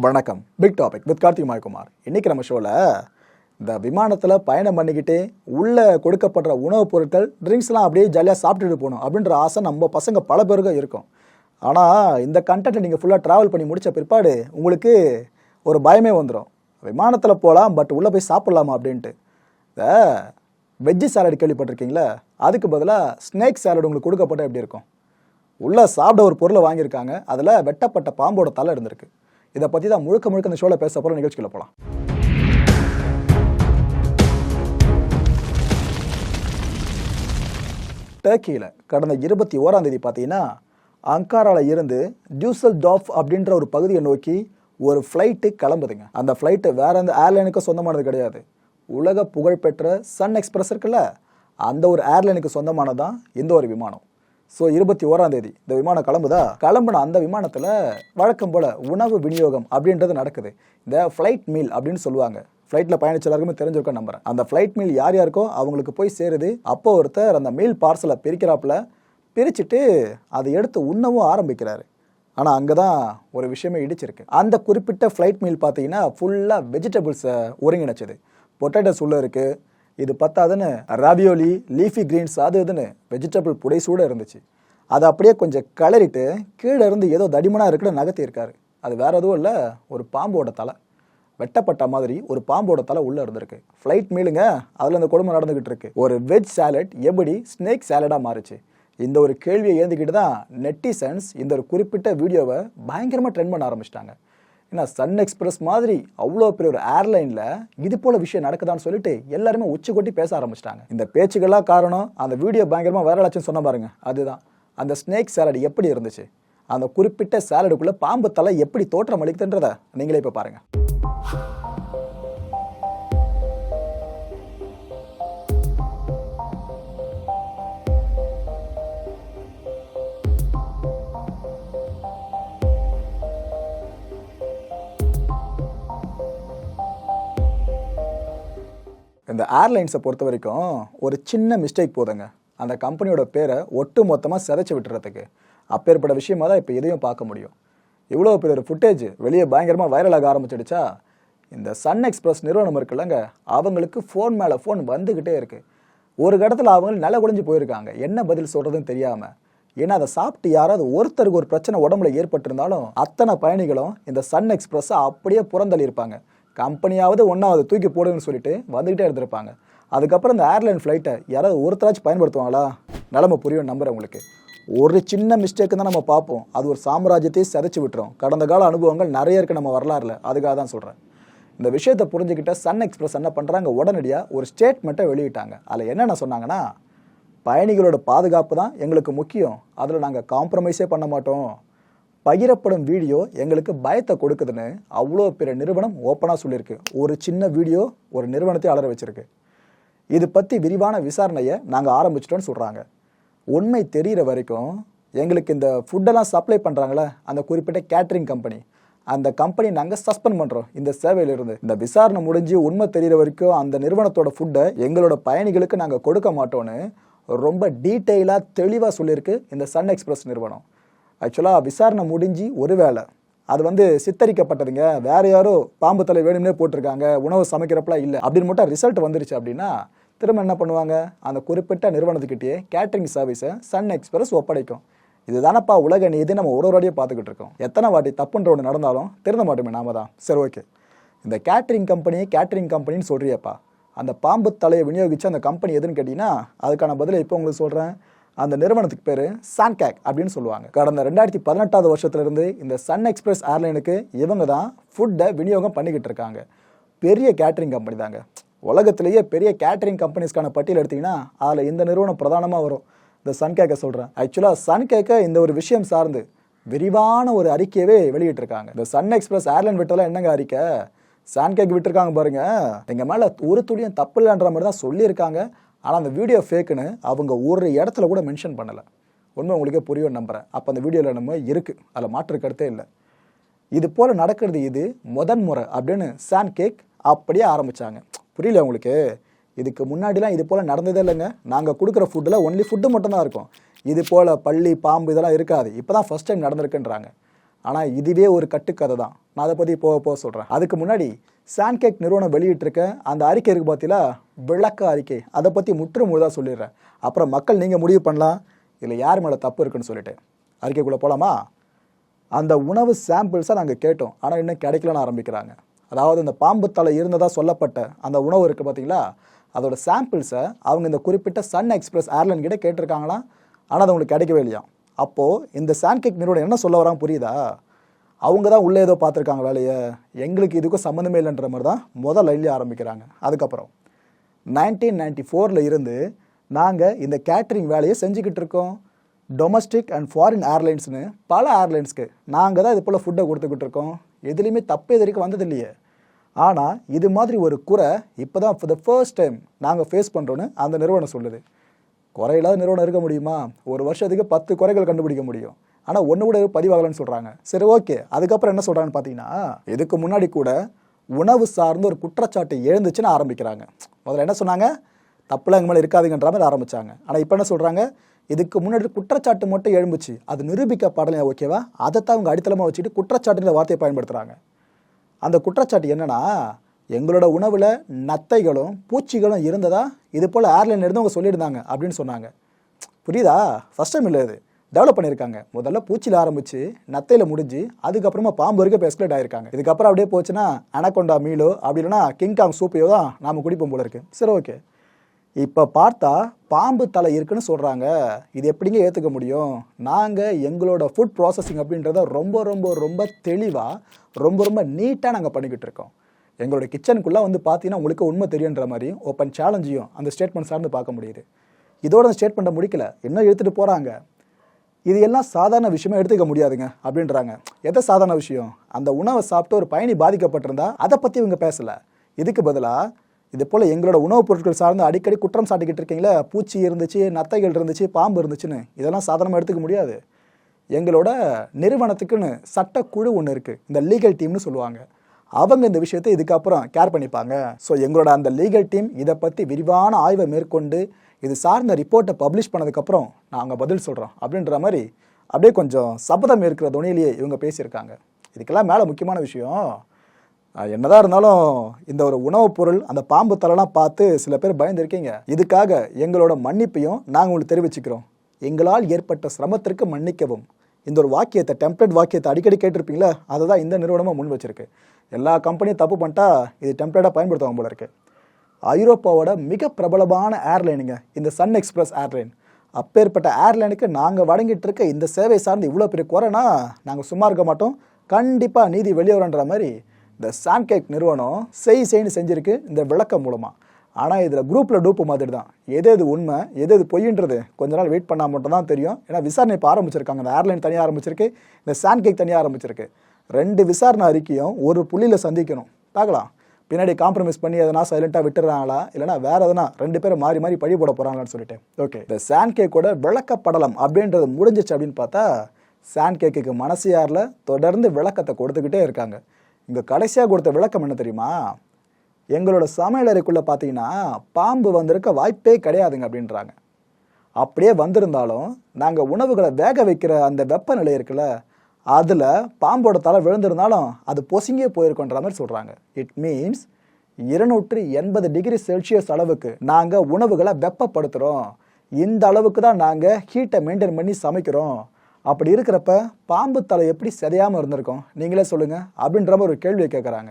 வணக்கம். Big topic with Karthik Mayakumar இன்னைக்கு நம்ம ஷோவில் இந்த விமானத்தில் பயணம் பண்ணிக்கிட்டு உள்ளே கொடுக்கப்படுற உணவுப் பொருட்கள் ட்ரிங்க்ஸ்லாம் அப்படியே ஜாலியாக சாப்பிட்டுட்டு போகணும் அப்படின்ற ஆசை நம்ம பசங்க பல பேருக்கு இருக்கும். ஆனால் இந்த கண்டென்ட்டை நீங்கள் ஃபுல்லாக ட்ராவல் பண்ணி முடித்த பிற்பாடு உங்களுக்கு ஒரு பயமே வந்துடும் விமானத்தில் போகலாம் பட் உள்ளே போய் சாப்பிட்லாமா அப்படின்ட்டு. இந்த வெஜ்ஜு சாலட் கேள்விப்பட்டிருக்கீங்களா? அதுக்கு பதிலாக ஸ்னேக் சாலட் உங்களுக்கு கொடுக்கப்பட்ட எப்படி இருக்கும்? உள்ளே சாப்பிட ஒரு பொருளை வாங்கியிருக்காங்க. அதில் வெட்டப்பட்ட பாம்போட தலை இருந்திருக்கு. இதை பற்றி தான் முழுக்க முழுக்க இந்த ஷோவில் பேச போகிற நிகழ்ச்சிக்குள்ள போகலாம் டர்க்கியில் கடந்த இருபத்தி ஓராம் தேதி பார்த்தீங்கன்னா அங்காராவில் இருந்து டியூசல் டாஃப் அப்படின்ற ஒரு பகுதியை நோக்கி ஒரு ஃப்ளைட்டு கிளம்புதுங்க. அந்த ஃப்ளைட்டு வேற எந்த ஏர்லைனுக்கும் சொந்தமானது கிடையாது. உலக புகழ்பெற்ற சன் எக்ஸ்பிரஸ் இருக்குல்ல அந்த ஒரு ஏர்லைனுக்கு சொந்தமானதான் இந்த ஒரு விமானம். ஸோ இருபத்தி ஓராம் தேதி இந்த விமானம் கிளம்புதா? கிளம்புன அந்த விமானத்தில் வழக்கம் போல் உணவு விநியோகம் அப்படின்றது நடக்குது. இந்த ஃப்ளைட் மீல் அப்படின்னு சொல்லுவாங்க. ஃப்ளைட்டில் பயணிச்ச எல்லாருக்குமே தெரிஞ்சிருக்கோம் நம்புறேன். அந்த ஃப்ளைட் மீல் யார் யாருக்கோ அவங்களுக்கு போய் சேருது. அப்போ ஒருத்தர் அந்த மீல் பார்சலை பிரிக்கிறாப்புல பிரிச்சுட்டு அதை எடுத்து உண்ணவும் ஆரம்பிக்கிறாரு. ஆனால் அங்கே தான் ஒரு விஷயமே இடிச்சிருக்கு. அந்த குறிப்பிட்ட ஃப்ளைட் மீல் பார்த்தீங்கன்னா ஃபுல்லாக வெஜிடபிள்ஸை ஒருங்கிணைச்சது. பொட்டேட்டோஸ் உள்ளே இருக்குது இது பத்தாதுன்னு ராவியோலி லீஃபி கிரீன்ஸ் அது இதுன்னு வெஜிடபிள் புடைசூட இருந்துச்சு. அதை அப்படியே கொஞ்சம் கிளறிட்டு கீழே இருந்து ஏதோ தடிமனாக இருக்கிற நகர்த்தி இருக்காரு அது வேற எதுவும் இல்லை ஒரு பாம்போட தலை. வெட்டப்பட்ட மாதிரி ஒரு பாம்போட தலை உள்ளே இருந்திருக்கு. ஃப்ளைட் மீளுங்க அதில் அந்த கொடுமை நடந்துக்கிட்டு இருக்கு. ஒரு வெஜ் சாலட் எப்படி ஸ்னேக் சாலடாக மாறுச்சு? இந்த ஒரு கேள்வியை ஏந்திக்கிட்டு தான் நெட்டிசன்ஸ் இந்த ஒரு குறிப்பிட்ட வீடியோவை பயங்கரமாக ட்ரெண்ட் பண்ண ஆரம்பிச்சிட்டாங்க. ஏன்னா சன் எக்ஸ்பிரஸ் மாதிரி அவ்வளோ பெரிய ஒரு ஏர்லைனில் இது போல விஷயம் நடக்குதான்னு சொல்லிட்டு எல்லாருமே உச்சி கொட்டி பேச ஆரம்பிச்சிட்டாங்க. இந்த பேச்சுக்கெல்லாம் காரணம் அந்த வீடியோ பயங்கரமாக வைரலாச்சுன்னு சொன்ன பாருங்க. அதுதான். அந்த ஸ்னேக் சேலட் எப்படி இருந்துச்சு? அந்த குறிப்பிட்ட சேலடுக்குள்ளே பாம்பு தலை எப்படி தோற்றம் அளிக்குதுன்றதை நீங்களே இப்போ பாருங்கள் இந்த ஏர்லைன்ஸை பொறுத்த வரைக்கும் ஒரு சின்ன மிஸ்டேக் போதுங்க. அந்த கம்பெனியோட பேரை ஒட்டு மொத்தமாக சிதைச்சு விட்டுறதுக்கு. அப்பேற்பட்ட விஷயமா தான் இப்போ எதையும் பார்க்க முடியும். இவ்வளோ பெரிய ஒரு ஃபுட்டேஜ் வெளியே பயங்கரமாக வைரலாக ஆரம்பிச்சிடுச்சா? இந்த சன் எக்ஸ்பிரஸ் நிறுவனம் இருக்குல்லங்க அவங்களுக்கு ஃபோன் மேலே ஃபோன் வந்துக்கிட்டே இருக்குது ஒரு இடத்துல அவங்க நில குழிஞ்சு போயிருக்காங்க. என்ன பதில் சொல்கிறதுன்னு தெரியாமல் ஏன்னா அதை சாப்பிட்டு யாராவது ஒருத்தருக்கு ஒரு பிரச்சனை உடம்புல ஏற்பட்டிருந்தாலும் அத்தனை பயணிகளும் இந்த சன் எக்ஸ்பிரஸ்ஸை அப்படியே புறந்தள்ளி இருப்பாங்க கம்பெனியாவது ஒன்றாவது தூக்கி போடுங்கன்னு சொல்லிட்டு வந்துக்கிட்டே இருந்திருப்பாங்க. அதுக்கப்புறம் இந்த ஏர்லைன் ஃப்ளைட்டை யாராவது ஒருத்தராச்சும் பயன்படுத்துவாங்களா? நிலமை புரியும் நம்புறேன் உங்களுக்கு. ஒரு சின்ன மிஸ்டேக்கு தான் நம்ம பார்ப்போம். அது ஒரு சாம்ராஜ்யத்தையே சிதைச்சு விட்டுரும். கடந்த கால அனுபவங்கள் நிறைய இருக்கு நம்ம வரலாறுல. அதுக்காக தான் சொல்கிறேன் இந்த விஷயத்தை புரிஞ்சுக்கிட்ட சன் எக்ஸ்பிரஸ் என்ன பண்ணுறாங்க உடனடியாக ஒரு ஸ்டேட்மெண்ட்டை வெளியிட்டாங்க. அதில் என்னென்ன சொன்னாங்கன்னா பயணிகளோட பாதுகாப்பு தான் எங்களுக்கு முக்கியம். அதில் நாங்கள் காம்ப்ரமைஸே பண்ண மாட்டோம். பகிரப்படும் வீடியோ எங்களுக்கு பயத்தை கொடுக்குதுன்னு அவ்வளோ பெரிய நிறுவனம் ஓப்பனாக சொல்லியிருக்கு. ஒரு சின்ன வீடியோ ஒரு நிறுவனத்தை அலற வச்சிருக்கு. இது பற்றி விரிவான விசாரணையை நாங்கள் ஆரம்பிச்சிட்டோன்னு சொல்கிறாங்க உண்மை தெரிகிற வரைக்கும் எங்களுக்கு இந்த ஃபுட்டெல்லாம் சப்ளை பண்ணுறாங்களே அந்த குறிப்பிட்ட கேட்ரிங் கம்பெனி அந்த கம்பெனி நாங்கள் சஸ்பெண்ட் பண்ணுறோம் இந்த சேவையிலிருந்து. இந்த விசாரணை முடிஞ்சு உண்மை தெரிகிற வரைக்கும் அந்த நிறுவனத்தோட ஃபுட்டை எங்களோட பயணிகளுக்கு நாங்கள் கொடுக்க மாட்டோன்னு ரொம்ப டீட்டெயிலாக தெளிவாக சொல்லியிருக்கு இந்த சன் எக்ஸ்பிரஸ் நிறுவனம். ஆக்சுவலாக விசாரணை முடிஞ்சு ஒருவேளை அது வந்து சித்தரிக்கப்பட்டதுங்க. வேற யாரோ பாம்பு தலை வேணும்னே போட்டிருக்காங்க. உணவு சமைக்கிறப்பலாம் இல்லை. அப்படின்னு மட்டும் ரிசல்ட் வந்துருச்சு அப்படின்னா திரும்ப என்ன பண்ணுவாங்க? அந்த குறிப்பிட்ட நிறுவனத்துக்கிட்டேயே கேட்டரிங் சர்வீஸை சன் எக்ஸ்பிரஸ் ஒப்படைக்கும். இதுதானப்பா உலக நீதி. நம்ம ஒரு ஒரு பார்த்துக்கிட்டு இருக்கோம். எத்தனை வாட்டி தப்புன்ற ஒன்று நடந்தாலும் திருந்த மாட்டோமே நாம தான். சரி ஓகே இந்த கேட்டரிங் கம்பெனியை கேட்டரிங் கம்பெனின்னு சொல்கிறியப்பா அந்த பாம்பு தலையை விநியோகித்து அந்த கம்பெனி எதுன்னு கேட்டிங்கன்னா அதுக்கான பதிலை இப்போ உங்களுக்கு சொல்கிறேன் அந்த நிறுவனத்துக்கு பேர் சான்கேக் அப்படின்னு சொல்லுவாங்க. கடந்த ரெண்டாயிரத்தி பதினெட்டாவது வருஷத்துலேருந்து இந்த சன் எக்ஸ்பிரஸ் ஏர்லைனுக்கு இவங்க தான் ஃபுட்டை விநியோகம் பண்ணிக்கிட்டு இருக்காங்க. பெரிய கேட்டரிங் கம்பெனி தாங்க. உலகத்திலேயே பெரிய கேட்டரிங் கம்பெனிஸ்க்கான பட்டியல் எடுத்திங்கன்னா அதில் இந்த நிறுவனம் பிரதானமாக வரும். இந்த சன்கேக்கை சொல்கிறேன் ஆக்சுவலாக சன்கேக்கை இந்த ஒரு விஷயம் சார்ந்து விரிவான ஒரு அறிக்கையவே வெளியிட்டிருக்காங்க. இந்த சன் எக்ஸ்பிரஸ் ஏர்லைன் விட்டெல்லாம் என்னங்க அறிக்கை? சான்கேக் விட்டுருக்காங்க பாருங்க. எங்கள் மேலே ஒரு துளியும் தப்பு இல்லைன்ற மாதிரி தான் சொல்லியிருக்காங்க. ஆனால் அந்த வீடியோ ஃபேக்குன்னு அவங்க ஒரு இடத்துல கூட மென்ஷன் பண்ணலை. உண்மை உங்களுக்கே புரியும் நம்புகிறேன் அப்போ அந்த வீடியோவில் நம்ம இருக்குது அதில் மாற்று கருத்தே இல்லை. இது போல் நடக்கிறது இது முதன் முறை அப்படின்னு சான் கேக் அப்படியே ஆரம்பிச்சாங்க. புரியல உங்களுக்கு? இதுக்கு முன்னாடிலாம் இது போல் நடந்ததே இல்லைங்க. நாங்கள் கொடுக்குற ஃபுட்டில் ஒன்லி ஃபுட்டு மட்டும்தான் இருக்கும். இது போல் பள்ளி பாம்பு இதெல்லாம் இருக்காது. இப்போ தான் ஃபஸ்ட் டைம் நடந்திருக்குன்றாங்க. ஆனால் இதுவே ஒரு கட்டுக்கதை தான். நான் அதை பற்றி போக போக சொல்கிறேன் அதுக்கு முன்னாடி சான்கேக் நிறுவனம் வெளியிட்டிருக்க அந்த அறிக்கை இருக்கு பார்த்தீங்களா விளக்க அறிக்கை. அதை பற்றி முற்று முழுதாக சொல்லிடுறேன். அப்புறம் மக்கள் நீங்கள் முடிவு பண்ணலாம். இதில் யார் மேலே தப்பு இருக்குன்னு சொல்லிட்டு. அறிக்கைக்குள்ளே போகலாமா அந்த உணவு சாம்பிள்ஸை நாங்கள் கேட்டோம். ஆனால் இன்னும் கிடைக்கலன்னு ஆரம்பிக்கிறாங்க. அதாவது இந்த பாம்பு தலை இருந்ததாக சொல்லப்பட்ட அந்த உணவு இருக்குது பார்த்தீங்களா அதோட சாம்பிள்ஸை அவங்க இந்த குறிப்பிட்ட சன் எக்ஸ்பிரஸ் ஏர்லைன் கிட்ட கேட்டிருக்காங்களாம். ஆனால் அது அவங்களுக்கு கிடைக்கவே இல்லையா அப்போது இந்த சான்கேக் நிறுவனம் என்ன சொல்ல வராங்க புரியுதா? அவங்க தான் உள்ளே ஏதோ பார்த்துருக்காங்களா இல்லையா? எங்களுக்கு இதுக்கும் சம்மந்தமே இல்லைன்ற மாதிரி தான் முதல் லைன்லேயே ஆரம்பிக்கிறாங்க. அதுக்கப்புறம் நைன்டீன் நைன்டி ஃபோரில் இருந்து நாங்கள் இந்த கேட்ரிங் வேலையை செஞ்சுக்கிட்டு இருக்கோம். டொமஸ்டிக் அண்ட் ஃபாரின் ஏர்லைன்ஸ்னு பல ஏர்லைன்ஸ்க்கு நாங்கள் தான் இது போல் ஃபுட்டை கொடுத்துக்கிட்டு இருக்கோம். எதுலேயுமே தப்பு இது வரைக்கும் வந்தது இல்லையே. ஆனால் இது மாதிரி ஒரு குறை இப்போ தான் ஃபார் த ஃபர்ஸ்ட் டைம் நாங்கள் ஃபேஸ் பண்ணுறோன்னு அந்த நிறுவனம் சொல்லுது. குறையில்லாத நிறுவனம் இருக்க முடியுமா? ஒரு வருஷத்துக்கு பத்து குறைகள் கண்டுபிடிக்க முடியும். ஆனால் ஒன்று கூட பதிவாகலன்னு சொல்கிறாங்க சரி ஓகே. அதுக்கப்புறம் என்ன சொல்கிறாங்கன்னு பார்த்தீங்கன்னா இதுக்கு முன்னாடி கூட உணவு சார்ந்து ஒரு குற்றச்சாட்டு எழுந்துச்சுன்னு ஆரம்பிக்கிறாங்க. முதல்ல என்ன சொன்னாங்க? தப்புலாம் எங்கள் மேலே இருக்காதுங்கன்ற மாதிரி ஆரம்பிச்சாங்க. ஆனால் இப்போ என்ன சொல்கிறாங்க இதுக்கு முன்னாடி குற்றச்சாட்டு மட்டும் எழும்புச்சு அது நிரூபிக்கப்படலையா ஓகேவா? அதை தான் அவங்க அடித்தளமாக வச்சுட்டு குற்றச்சாட்டுங்கிற வார்த்தையை பயன்படுத்துகிறாங்க அந்த குற்றச்சாட்டு என்னென்னா எங்களோட உணவில் நத்தைகளும் பூச்சிகளும் இருந்ததா? இது போல் ஏர்லைன் இருந்து அவங்க சொல்லியிருந்தாங்க அப்படின்னு சொன்னாங்க. புரியுதா? ஃபஸ்ட் டைம் இல்லை இது. டெவலப் பண்ணியிருக்காங்க. முதல்ல பூச்சியில் ஆரம்பிச்சு நத்தையில் முடிஞ்சு அதுக்கப்புறமா பாம்பு வரைக்கும் இப்போ எஸ்கலேட் ஆயிருக்காங்க. இதுக்கப்புறம் அப்படியே போச்சுன்னா அனகொண்டா மீலோ அப்படி இல்லைன்னா கிங்காங் சூப்பையோ தான் நாம் குடிப்போம் போல இருக்கு. சரி ஓகே இப்போ பார்த்தா பாம்பு தலை இருக்குன்னு சொல்கிறாங்க இது எப்படிங்க ஏற்றுக்க முடியும்? நாங்கள் எங்களோட ஃபுட் ப்ராசஸிங் அப்படின்றத ரொம்ப ரொம்ப ரொம்ப தெளிவாக ரொம்ப ரொம்ப நீட்டாக நாங்கள் பண்ணிக்கிட்டு இருக்கோம். எங்களோட கிச்சனுக்குள்ளே வந்து பார்த்தீங்கன்னா உங்களுக்கு உண்மை தெரியுன்ற மாதிரி ஓப்பன் சேலஞ்சையும் அந்த ஸ்டேட்மெண்ட் சார்ந்து பார்க்க முடியுது. இதோட அந்த ஸ்டேட்மெண்ட்டை முடிக்கல. என்ன எடுத்துகிட்டு போகிறாங்க இது எல்லாம் சாதாரண விஷயமா எடுத்துக்க முடியாதுங்க அப்படின்றாங்க. எதை சாதாரண விஷயம்? அந்த உணவை சாப்பிட்டு ஒரு பயணி பாதிக்கப்பட்டிருந்தா அதை பற்றி இவங்க பேசலை. இதுக்கு பதிலாக இது போல் எங்களோட உணவுப் பொருட்கள் சார்ந்து அடிக்கடி குற்றம் சாட்டிக்கிட்டு இருக்கீங்களே பூச்சி இருந்துச்சு நத்தைகள் இருந்துச்சு பாம்பு இருந்துச்சுன்னு இதெல்லாம் சாதாரணமாக எடுத்துக்க முடியாது. எங்களோட நிறுவனத்துக்குன்னு சட்டக்குழு ஒன்று இருக்குது இந்த லீகல் டீம்னு சொல்லுவாங்க. அவங்க இந்த விஷயத்தை இதுக்கப்புறம் கேர் பண்ணிப்பாங்க. ஸோ எங்களோட அந்த லீகல் டீம் இதை பற்றி விரிவான ஆய்வை மேற்கொண்டு இது சார்ந்த ரிப்போர்ட்டை பப்ளிஷ் பண்ணதுக்கப்புறம் நாங்கள் பதில் சொல்கிறோம் அப்படின்ற மாதிரி அப்படியே கொஞ்சம் சபதம் இருக்கிற துணையிலேயே இவங்க பேசியிருக்காங்க. இதுக்கெல்லாம் மேலே முக்கியமான விஷயம் என்னதான் இருந்தாலும் இந்த ஒரு உணவுப் பொருள் அந்த பாம்பு தலைலாம் பார்த்து சில பேர் பயந்துருக்கீங்க. இதுக்காக எங்களோட மன்னிப்பையும் நாங்கள் உங்களுக்கு தெரிவிச்சுக்கிறோம். எங்களால் ஏற்பட்ட சிரமத்திற்கு மன்னிக்கவும். இந்த ஒரு வாக்கியத்தை டெம்ப்ளேட் வாக்கியத்தை அடிக்கடி கேட்டிருப்பீங்களா அதை தான் இந்த நிறுவனமும் முன் வச்சிருக்கு. எல்லா கம்பெனியும் தப்பு பண்ணிட்டா இது டெம்ப்ளேட்டாக பயன்படுத்துவாங்க போல இருக்கு. ஐரோப்பாவோட மிக பிரபலமான ஏர்லைனுங்க இந்த சன் எக்ஸ்பிரஸ் ஏர்லைன் அப்பேற்பட்ட ஏர்லைனுக்கு நாங்கள் வழங்கிட்டு இருக்க இந்த சேவை சார்ந்து இவ்வளோ பெரிய குறைனா நாங்கள் சும்மா இருக்க மாட்டோம். கண்டிப்பாக நீதி வெளியே வரன்ற மாதிரி இந்த சான்கேக் நிறுவனம் செய் செய்ன்னு செஞ்சிருக்கு இந்த விளக்கம் மூலமாக ஆனால் இதில் குரூப்பில் டூப்பு மாதிரி தான் எது எது உண்மை எது எது பொய்ன்றது கொஞ்ச நாள் வெயிட் பண்ணால் மட்டும் தான் தெரியும். ஏன்னா விசாரணை இப்போ ஆரம்பிச்சிருக்காங்க. இந்த ஏர்லைன் தனியாக ஆரம்பிச்சிருக்கு இந்த கேக் தனியாக ஆரம்பிச்சிருக்கு. ரெண்டு விசாரணை அறிக்கையும் ஒரு புள்ளியில் சந்திக்கணும். பார்க்கலாம். பின்னாடி காம்ப்ரமைஸ் பண்ணி எதனா சைலண்ட்டாக விட்டுறாங்களா? இல்லைனா வேறு எதனா ரெண்டு பேரும் மாறி மாறி பழி போட போகிறாங்களான்னு சொல்லிட்டு. ஓகே இந்த சான் கேக்கோட விளக்கப்படலம் அப்படின்றது முடிஞ்சிச்சு அப்படின்னு பார்த்தா சாண்ட் கேக்குக்கு மனசு யாரில்? தொடர்ந்து விளக்கத்தை கொடுத்துக்கிட்டே இருக்காங்க. இங்கே கடைசியாக கொடுத்த விளக்கம் என்ன தெரியுமா? எங்களோட சமையலறைக்குள்ளே பார்த்தீங்கன்னா பாம்பு வந்திருக்க வாய்ப்பே கிடையாதுங்க அப்படின்றாங்க. அப்படியே வந்திருந்தாலும் நாங்கள் உணவுகளை வேக வைக்கிற அந்த வெப்பநிலை இருக்குல்ல அதில் பாம்போட தலை விழுந்திருந்தாலும் அது பொசுங்கியே போயிருக்கோன்ற மாதிரி சொல்கிறாங்க இட் மீன்ஸ் இருநூற்றி எண்பது டிகிரி செல்சியஸ் அளவுக்கு நாங்கள் உணவுகளை வெப்பப்படுத்துகிறோம் இந்த அளவுக்கு தான் நாங்கள் ஹீட்டை மெயின்டைன் பண்ணி சமைக்கிறோம். அப்படி இருக்கிறப்ப பாம்பு தலை எப்படி சிதையாமல் இருந்திருக்கோம்? நீங்களே சொல்லுங்கள் அப்படின்ற மாதிரி ஒரு கேள்வியை கேட்குறாங்க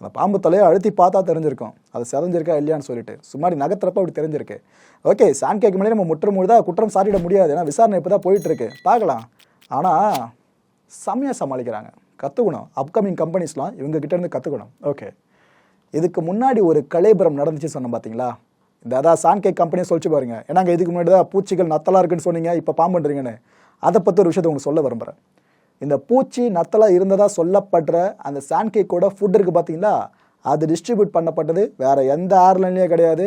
அந்த பாம்பு தலையை அழுத்தி பார்த்தா தெரிஞ்சிருக்கும். அது செதஞ்சிருக்கா இல்லையான்னு சொல்லிட்டு. சும்மாடி நகத்துறப்ப அப்படி தெரிஞ்சிருக்கு. ஓகே சான் கேட்க முன்னாடி நம்ம முற்று முழுதாக குற்றம் சாட்டிட முடியாது. ஏன்னா விசாரணை இப்போ தான் போயிட்டு இருக்கு பார்க்கலாம். ஆனால் செம்மையாக சமாளிக்கிறாங்க. கற்றுக்கணும் அப்கமிங் கம்பெனிஸ்லாம் இவங்க இருந்து கற்றுக்கணும் ஓகே. இதுக்கு முன்னாடி ஒரு கலைபுரம் நடந்துச்சு சொன்னோம் பார்த்தீங்களா இந்த அதான் சான்கே கம்பெனியை சொல்லிச்சு பாருங்க. ஏன்னாங்க இதுக்கு முன்னாடி தான் பூச்சிகள் நத்தலாக இருக்குன்னு சொன்னீங்க. இப்போ பாம்புன்றீங்கன்னு அதை பற்றி ஒரு விஷயத்தை உங்களுக்கு சொல்ல விரும்புகிறேன் இந்த பூச்சி நத்தலாக இருந்ததாக சொல்லப்படுற அந்த சாண்ட்கேக்கோட கேக்கோட ஃபுட் இருக்குது பார்த்தீங்களா அது டிஸ்ட்ரிபியூட் பண்ணப்பட்டது. வேறு எந்த ஏர்லைன்லேயே கிடையாது.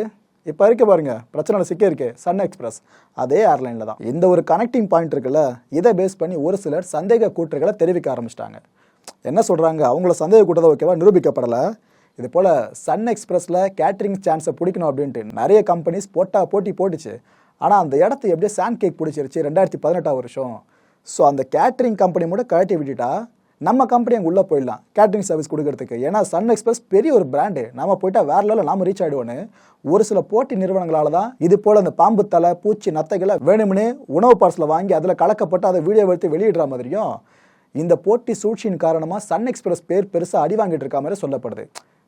இப்போ இருக்க பாருங்க பிரச்சனை சிக்க இருக்கு. சன் எக்ஸ்பிரஸ் அதே ஏர்லைனில் தான். இந்த ஒரு கனெக்டிங் பாயிண்ட் இருக்குல்ல இதை பேஸ் பண்ணி ஒரு சிலர் சந்தேக கூற்றுகளை தெரிவிக்க ஆரம்பிச்சிட்டாங்க. என்ன சொல்கிறாங்க அவங்கள சந்தேக கூட்டதை ஓகேவா நிரூபிக்கப்படலை. இது போல் சன் எக்ஸ்பிரஸில் கேட்ரிங் சான்ஸை பிடிக்கணும் அப்படின்ட்டு நிறைய கம்பெனிஸ் போட்டா போட்டி போட்டுச்சு. ஆனால் அந்த இடத்த எப்படியே சாண்ட் கேக் பிடிச்சிருச்சு. ரெண்டாயிரத்தி பதினெட்டாம் வருஷம். ஸோ அந்த கேட்ரிங் கம்பெனி மட்டும் கழட்டி விட்டுட்டா நம்ம கம்பெனி அங்கே உள்ளே போயிடலாம் கேட்டரிங் சர்வீஸ் கொடுக்கறதுக்கு. ஏன்னா சன் எக்ஸ்பிரஸ் பெரிய ஒரு பிராண்டு நம்ம போயிட்டா வேற லெவலில் நாம ரீச் ஆகிடுவோன்னு ஒரு சில போட்டி நிறுவனங்களால தான் இது போல் அந்த பாம்பு தலை பூச்சி நத்தைகளை வேணும்னு உணவு பார்சலை வாங்கி அதில் கலக்கப்பட்டு அதை வீடியோ எடுத்து வெளியிடுற மாதிரியும் இந்த போட்டி சூழ்ச்சியின் காரணமாக சன் எக்ஸ்பிரஸ் பேர் பெருசாக அடி வாங்கிட்டு இருக்க மாதிரி சொல்லப்படுது.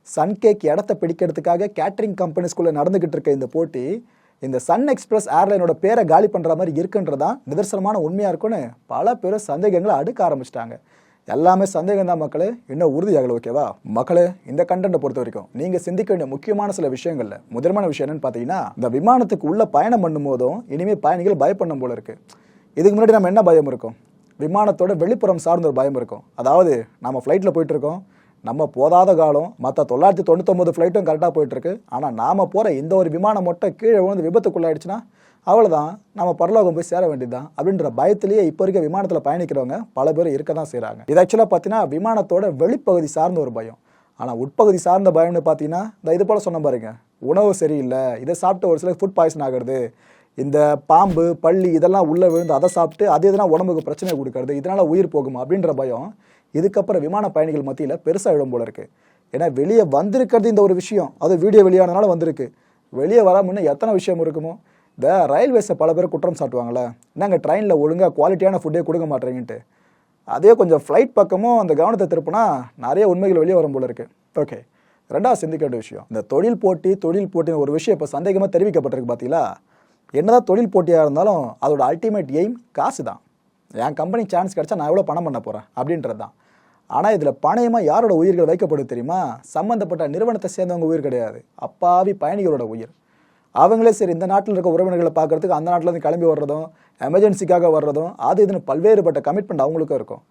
சன்கேக் இடத்த பிடிக்கிறதுக்காக கேட்டரிங் கம்பெனிஸ்குள்ளே நடந்துக்கிட்டு இருக்க இந்த போட்டி இந்த சன் எக்ஸ்பிரஸ் ஏர்லைனோட பேரை காலி பண்ணுற மாதிரி இருக்குன்றதான் நிதர்சனமான உண்மையாக இருக்குன்னு பல பேர் சந்தேகங்களை அடுக்க ஆரம்பிச்சிட்டாங்க. எல்லாமே சந்தேகம் தான் மக்களே. இன்னும் உறுதியாகல ஓகேவா மக்களே இந்த கண்டென்ட்டை பொறுத்த வரைக்கும் நீங்கள் சிந்திக்க வேண்டிய முக்கியமான சில விஷயங்கள்ல முதன்மையான விஷயம் என்னன்னு பார்த்தீங்கன்னா இந்த விமானத்துக்கு உள்ள பயணம் பண்ணும்போதும் இனிமேல் பயணிகள் பயப்படணும் போல இருக்கு. இதுக்கு முன்னாடி நம்ம என்ன பயம் இருக்கும்? விமானத்தோட வெளிப்புறம் சார்ந்த ஒரு பயம் இருக்கும். அதாவது நம்ம ஃப்ளைட்டில் போயிட்டு இருக்கோம். நம்ம போதாத காலம் மற்ற தொள்ளாயிரத்தி தொண்ணூத்தொம்பது ஃப்ளைட்டும் கரெக்டாக போயிட்டுருக்கு. ஆனால் நாம் போகிற இந்த ஒரு விமானம் மட்டும் கீழே விழுந்து விபத்துக்குள்ளாயிடுச்சுன்னா அவ்வளோதான் நம்ம பரலோகம் போய் சேர வேண்டியதுதான் அப்படின்ற பயத்திலேயே இப்போ இருக்க விமானத்தில் பயணிக்கிறவங்க பல பேர் இருக்க தான் செய்கிறாங்க இது ஆக்சுவலாக பார்த்தீங்கன்னா விமானத்தோட வெளிப்பகுதி சார்ந்த ஒரு பயம். ஆனால் உட்பகுதி சார்ந்த பயம்னு பார்த்தீங்கன்னா இந்த இது போல் சொன்ன பாருங்க உணவு சரியில்லை இதை சாப்பிட்டு ஒரு சில ஃபுட் பாய்சன் ஆகிறது இந்த பாம்பு பள்ளி இதெல்லாம் உள்ளே விழுந்து அதை சாப்பிட்டு அது எதனா உடம்புக்கு பிரச்சனை கொடுக்கறது இதனால் உயிர் போகுமா அப்படின்ற பயம். இதுக்கப்புறம் விமான பயணிகள் மத்தியில் பெருசாக எழும் போல இருக்கு. ஏன்னா வெளியே வந்திருக்கிறது இந்த ஒரு விஷயம் அது வீடியோ வெளியானதுனால வந்திருக்கு. வெளியே வராமல் எத்தனை விஷயம் இருக்குமோ? இந்த ரயில்வேஸை பல பேர் குற்றம் சாட்டுவாங்களே நாங்கள் ட்ரெயினில் ஒழுங்காக குவாலிட்டியான ஃபுட்டே கொடுக்க மாட்டேறீங்கன்ட்டு. அதே கொஞ்சம் ஃப்ளைட் பக்கமும் அந்த கவனத்தை திருப்பினா நிறைய உண்மைகள் வெளியே வரும் போல இருக்கு. ஓகே ரெண்டாவது சிந்திக்க வேண்டிய விஷயம். இந்த தொழில் போட்டி தொழில் போட்டின்னு ஒரு விஷயம் இப்போ சந்தேகமாக தெரிவிக்கப்பட்டிருக்கு பார்த்தீங்களா என்னதான் தொழில் போட்டியாக இருந்தாலும் அதோட அல்டிமேட் எய்ம் காசு தான் என் கம்பெனி சான்ஸ் கிடச்சா நான் எவ்வளோ பணம் பண்ண போகிறேன் அப்படின்றது தான் ஆனால் இதில் பணயமாக யாரோட உயிர்கள் வைக்கப்படுது தெரியுமா? சம்மந்தப்பட்ட நிறுவனத்தை சேர்ந்தவங்க உயிர் கிடையாது. அப்பாவி பயணிகளோட உயிர். அவங்களே சரி இந்த நாட்டில் இருக்க உறவினர்களை பார்க்கறதுக்கு அந்த நாட்டிலேருந்து கிளம்பி வர்றதும் எமர்ஜென்சிக்காக வர்றதும் அது இதுன்னு பல்வேறுபட்ட கமிட்மெண்ட் அவங்களுக்கும் இருக்கும்.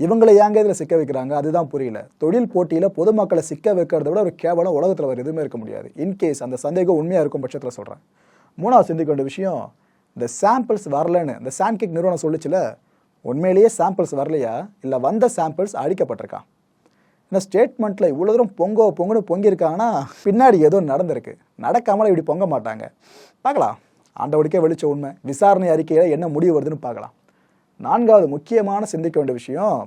இவங்களை ஏங்க இதில் சிக்க வைக்கிறாங்க? அதுதான் புரியல. தொழில் போட்டியில் பொதுமக்களை சிக்க வைக்கிறத விட ஒரு கேவலம் உலகத்தில் வேறு எதுவுமே இருக்க முடியாது. இன்கேஸ் அந்த சந்தேகம் உண்மையாக இருக்கும் பட்சத்தில் சொல்கிறேன் மூணாவது சிந்திக்க வேண்டிய விஷயம் இந்த சாம்பிள்ஸ் வரலன்னு இந்த சான்கிக் நிறுவனம் சொல்லுச்சுல உண்மையிலேயே சாம்பிள்ஸ் வரலையா? இல்லை வந்த சாம்பிள்ஸ் அழிக்கப்பட்டிருக்கா? இந்த ஸ்டேட்மெண்ட்டில் இவ்வளோ தூரம் பொங்கோ பொங்குன்னு பொங்கியிருக்காங்கன்னா பின்னாடி ஏதோ நடந்திருக்கு. நடக்காமலாம் இப்படி பொங்க மாட்டாங்க. பார்க்கலாம். ஆண்டவடிக்கே வெளிச்ச உண்மை. விசாரணை அறிக்கையில் என்ன முடிவு வருதுன்னு பார்க்கலாம். நான்காவது முக்கியமான சிந்திக்க வேண்டிய விஷயம்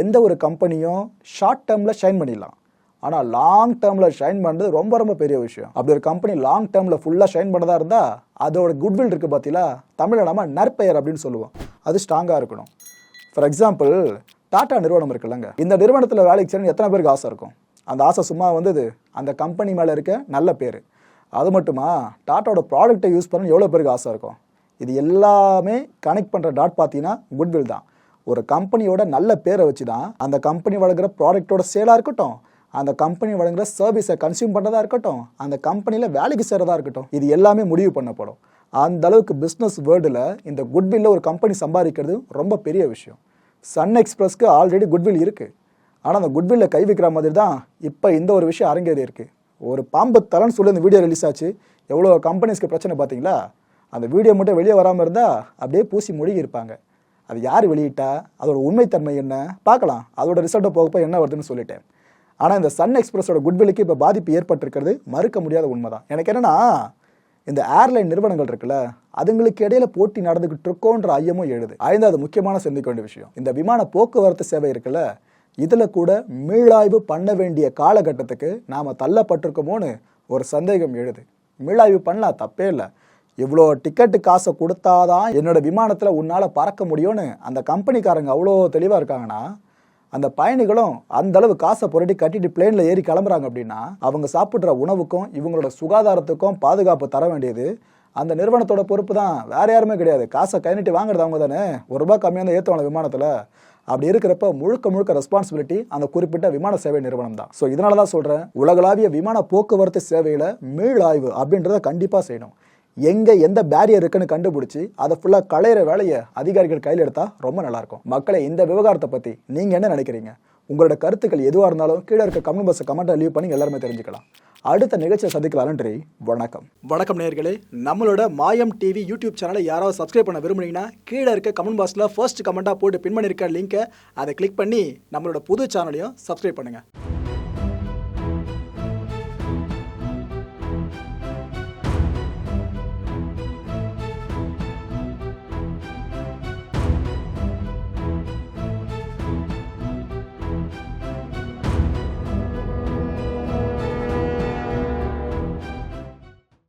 எந்த ஒரு கம்பெனியும் ஷார்ட் டேர்மில் ஷைன் பண்ணிடலாம். ஆனால் லாங் டேர்மில் ஷைன் பண்ணுறது ரொம்ப ரொம்ப பெரிய விஷயம். அப்படி ஒரு கம்பெனி லாங் டேர்மில் ஃபுல்லாக ஷைன் பண்ணதா இருந்தால் அதோட குட்வில் இருக்குது பார்த்தீங்களா தமிழில் நம்ம நற்பெயர் அப்படின்னு சொல்லுவோம். அது ஸ்ட்ராங்காக இருக்கணும். ஃபார் எக்ஸாம்பிள் டாட்டா நிறுவனம் இருக்குல்லங்க. இந்த நிறுவனத்தில் வேலைக்கு சேர்ந்து எத்தனை பேருக்கு ஆசை இருக்கும்? அந்த ஆசை சும்மா வந்தது அந்த கம்பெனி மேலே இருக்க நல்ல பேர். அது மட்டுமா டாட்டாவோட ப்ராடக்ட்டை யூஸ் பண்ண எவ்வளோ பேருக்கு ஆசை இருக்கும்? இது எல்லாமே கனெக்ட் பண்ணுற டாட் பார்த்தீங்கன்னா குட்வில் தான். ஒரு கம்பெனியோட நல்ல பேரை வச்சு தான் அந்த கம்பெனி வழங்குற ப்ராடக்ட்டோட சேலாக இருக்கட்டும் அந்த கம்பெனி வழங்குற சர்வீஸை கன்சியூம் பண்ணுறதா இருக்கட்டும் அந்த கம்பெனியில் வேலைக்கு சேரதா இருக்கட்டும் இது எல்லாமே முடிவு பண்ணப்படும். அந்த அளவுக்கு பிஸ்னஸ் வேர்ல்டில் இந்த குட்வில்ல ஒரு கம்பெனி சம்பாதிக்கிறது ரொம்ப பெரிய விஷயம். சன் எக்ஸ்பிரஸ்க்கு ஆல்ரெடி குட்வில் இருக்குது ஆனால் அந்த குட்வில்ல கை வைக்கிற மாதிரி தான் இப்போ இந்த ஒரு விஷயம் அரங்கேறி இருக்குது ஒரு பாம்பு தலன்னு சொல்லி அந்த வீடியோ ரிலீஸ் ஆச்சு. எவ்வளோ கம்பெனிஸ்க்கு பிரச்சனை பார்த்தீங்களா? அந்த வீடியோ மட்டும் வெளியே வராமல் இருந்தால் அப்படியே பூசி மூழ்கி இருப்பாங்க. அது யார் வெளியிட்டா? அதோட உண்மைத்தன்மை என்ன? பார்க்கலாம். அதோட ரிசல்ட்டை போகப்போ என்ன வருதுன்னு சொல்லிட்டேன். ஆனால் இந்த சன் எக்ஸ்பிரஸோட குட்வில்லுக்கு இப்போ பாதிப்பு ஏற்பட்டிருக்கிறது மறுக்க முடியாத உண்மைதான். எனக்கு என்னன்னா இந்த ஏர்லைன் நிறுவனங்கள் இருக்குல்ல அதுங்களுக்கு இடையில போட்டி நடந்துகிட்டு இருக்கோன்ற ஐயமும் எழுது. ஐந்தாவது முக்கியமான சிந்திக்க வேண்டிய விஷயம் இந்த விமான போக்குவரத்து சேவை இருக்குல்ல இதில் கூட மீளாய்வு பண்ண வேண்டிய காலகட்டத்துக்கு நாம் தள்ளப்பட்டிருக்கோமோன்னு ஒரு சந்தேகம் எழுது. மீளாய்வு பண்ணலாம் தப்பே இல்லை. இவ்வளோ டிக்கெட்டு காசை கொடுத்தாதான் என்னோட விமானத்தில் உன்னால் பறக்க முடியும்னு அந்த கம்பெனிக்காரங்க அவ்வளோ தெளிவாக இருக்காங்கன்னா அந்த பயணிகளும் அந்த அளவு காசை புரட்டி கட்டிட்டு பிளேனில் ஏறி கிளம்புறாங்க அப்படின்னா அவங்க சாப்பிட்ற உணவுக்கும் இவங்களோட சுகாதாரத்துக்கும் பாதுகாப்பு தர வேண்டியது. அந்த நிறுவனத்தோட பொறுப்பு தான் வேற யாருமே கிடையாது. காசை கை நீட்டி வாங்குறது அவங்க தானே. ஒரு ரூபாய் கம்மியாக தான் ஏற்றுவாங்க விமானத்தில். அப்படி இருக்கிறப்ப முழுக்க முழுக்க ரெஸ்பான்சிபிலிட்டி அந்த குறிப்பிட்ட விமான சேவை நிறுவனம் தான். ஸோ இதனால தான் சொல்கிறேன் உலகளாவிய விமான போக்குவரத்து சேவையில் மீளாய்வு அப்படின்றத கண்டிப்பாக செய்யணும். எங்கே எந்த பேரியர் இருக்குன்னு கண்டுபிடிச்சி அதை ஃபுல்லாக களையிற வேலையை அதிகாரிகள் கையில் எடுத்தால் ரொம்ப நல்லாயிருக்கும். மக்களை இந்த விவகாரத்தை பற்றி நீங்கள் என்ன நினைக்கிறீங்க? உங்களோட கருத்துக்கள் எதுவாக இருந்தாலும் கீழே இருக்க கமெண்ட் பாக்ஸ் கமெண்ட்டை லீவ் பண்ணி எல்லாருமே தெரிஞ்சுக்கலாம். அடுத்த நிகழ்ச்சியை சந்திக்கலாம் நன்றி வணக்கம். வணக்கம் நேர்களே நம்மளோட மாயம் டிவி யூடியூப் சேனலை யாராவது சப்ஸ்கிரைப் பண்ண விரும்புனீங்கன்னா கீழே இருக்க கமெண்ட் பாக்ஸில் ஃபர்ஸ்ட் கமெண்ட்டாக போட்டு பின் பண்ணியிருக்க லிங்க்கை அதை கிளிக் பண்ணி நம்மளோட புது சேனலையும் சப்ஸ்கிரைப் பண்ணுங்கள்